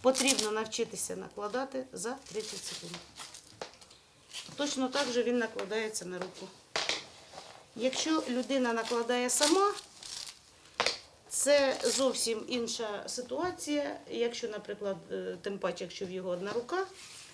потрібно навчитися накладати за 30 секунд. Точно так же він накладається на руку. Якщо людина накладає сама, це зовсім інша ситуація. Якщо, наприклад, е, тим паче, якщо в його одна рука,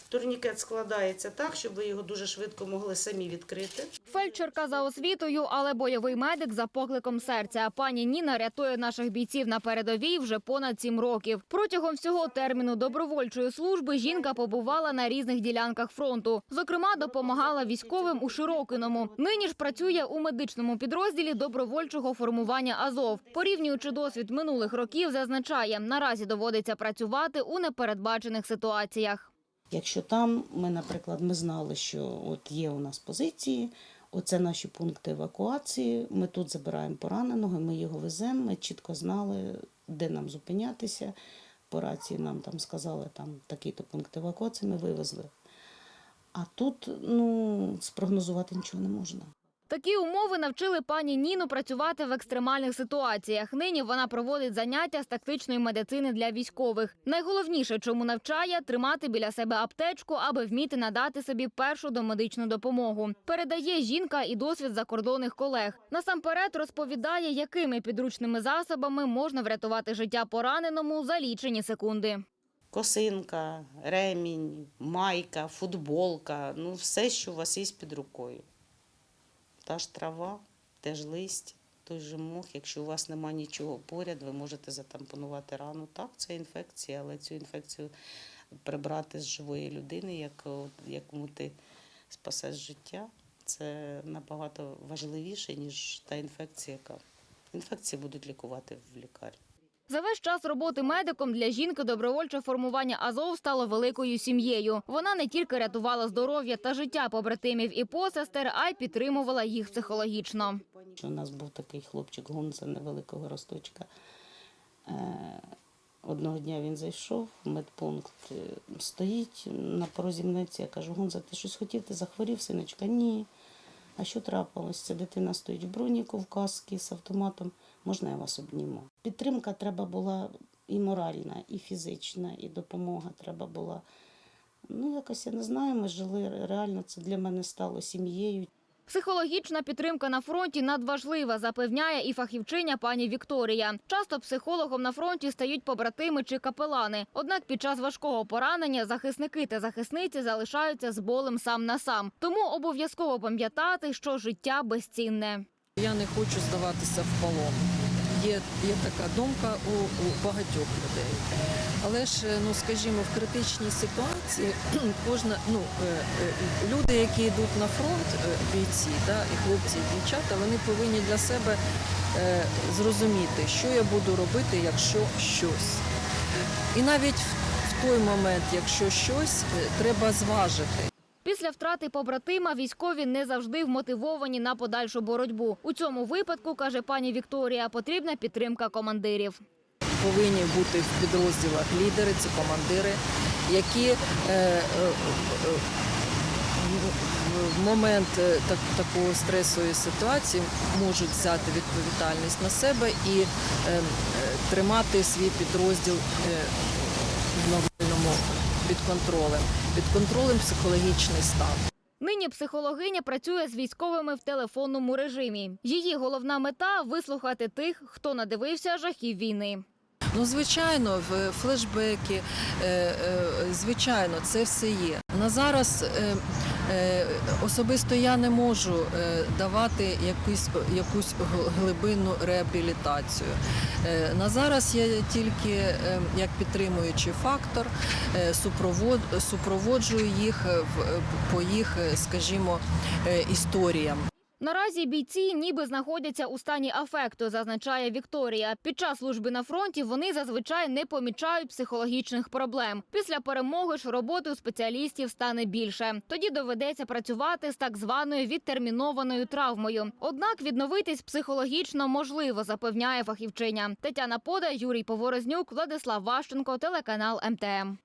турнікет складається так, щоб ви його дуже швидко могли самі відкрити. Фельдшерка за освітою, але бойовий медик за покликом серця. Пані Ніна рятує наших бійців на передовій вже понад сім років. Протягом всього терміну добровольчої служби жінка побувала на різних ділянках фронту. Зокрема, допомагала військовим у Широкиному. Нині ж працює у медичному підрозділі добровольчого формування Азов. Порівнюючи досвід минулих років, зазначає, наразі доводиться працювати у непередбачених ситуаціях. Якщо там ми, наприклад, ми знали, що от є у нас позиції, оце наші пункти евакуації. Ми тут забираємо пораненого, ми його веземо. Ми чітко знали, де нам зупинятися. По рації нам там сказали, там такий-то пункт евакуації ми вивезли. А тут ну, спрогнозувати нічого не можна. Такі умови навчили пані Ніну працювати в екстремальних ситуаціях. Нині вона проводить заняття з тактичної медицини для військових. Найголовніше, чому навчає, тримати біля себе аптечку, аби вміти надати собі першу домедичну допомогу. Передає жінка і досвід закордонних колег. Насамперед розповідає, якими підручними засобами можна врятувати життя пораненому за лічені секунди. Косинка, ремінь, майка, футболка ну все, що у вас є під рукою. Та ж трава, теж листя, той же мох. Якщо у вас немає нічого поряд, ви можете затампонувати рану. Так, це інфекція, але цю інфекцію прибрати з живої людини, як, якому ти спасеш життя, це набагато важливіше, ніж та інфекція, яка. Інфекції будуть лікувати в лікарні. За весь час роботи медиком для жінки добровольче формування Азов стало великою сім'єю. Вона не тільки рятувала здоров'я та життя побратимів і посестер, а й підтримувала їх психологічно. У нас був такий хлопчик Гунза невеликого росточка. Е, Одного дня він зайшов в медпункт, е, стоїть на порозі мнеться. Я кажу, Гунза, ти щось хотів, ти захворів, синочка? Ні. А що трапилось? Ця дитина стоїть в броніку, в каски з автоматом. Можна я вас обніму? Підтримка треба була і моральна, і фізична, і допомога треба була. Ну, якось я не знаю, ми жили реально, це для мене стало сім'єю. Психологічна підтримка на фронті надважлива, запевняє і фахівчиня пані Вікторія. Часто психологом на фронті стають побратими чи капелани. Однак під час важкого поранення захисники та захисниці залишаються з болем сам на сам. Тому обов'язково пам'ятати, що життя безцінне. Я не хочу здаватися в полон. Є, є така думка у, у багатьох людей. Але ж, е, ну скажімо, в критичній ситуації кожна ну е, е, люди, які йдуть на фронт, бійці, да, і хлопці, і дівчата, вони повинні для себе зрозуміти, що я буду робити, якщо щось. І навіть в, той момент, якщо щось, треба зважити. Після втрати побратима військові не завжди вмотивовані на подальшу боротьбу. У цьому випадку, каже пані Вікторія, потрібна підтримка командирів. повинні бути в підрозділах лідери, це командири, які е, е, е, в- момент так, такої стресової ситуації можуть взяти відповідальність на себе і тримати свій підрозділ під контролем, під контролем психологічний стан. Нині психологиня працює з військовими в телефонному режимі. Її головна мета вислухати тих, хто надивився жахів війни. Ну, звичайно, в флешбеки, е, е, звичайно, це все є. На зараз е, особисто я не можу е, давати якусь, якусь глибинну реабілітацію. Е, на зараз я тільки е, як підтримуючий фактор е, супроводжую їх е, е, по їх, е, скажімо, е, історіям. Наразі бійці ніби знаходяться у стані афекту, зазначає Вікторія. Під час служби на фронті вони зазвичай не помічають психологічних проблем. Після перемоги ж роботи у спеціалістів стане більше. Тоді доведеться працювати з так званою відтермінованою травмою. Однак відновитись психологічно можливо, запевняє фахівчиня. Тетяна Пода, Юрій Поворознюк, Владислав Ващенко, телеканал МТМ.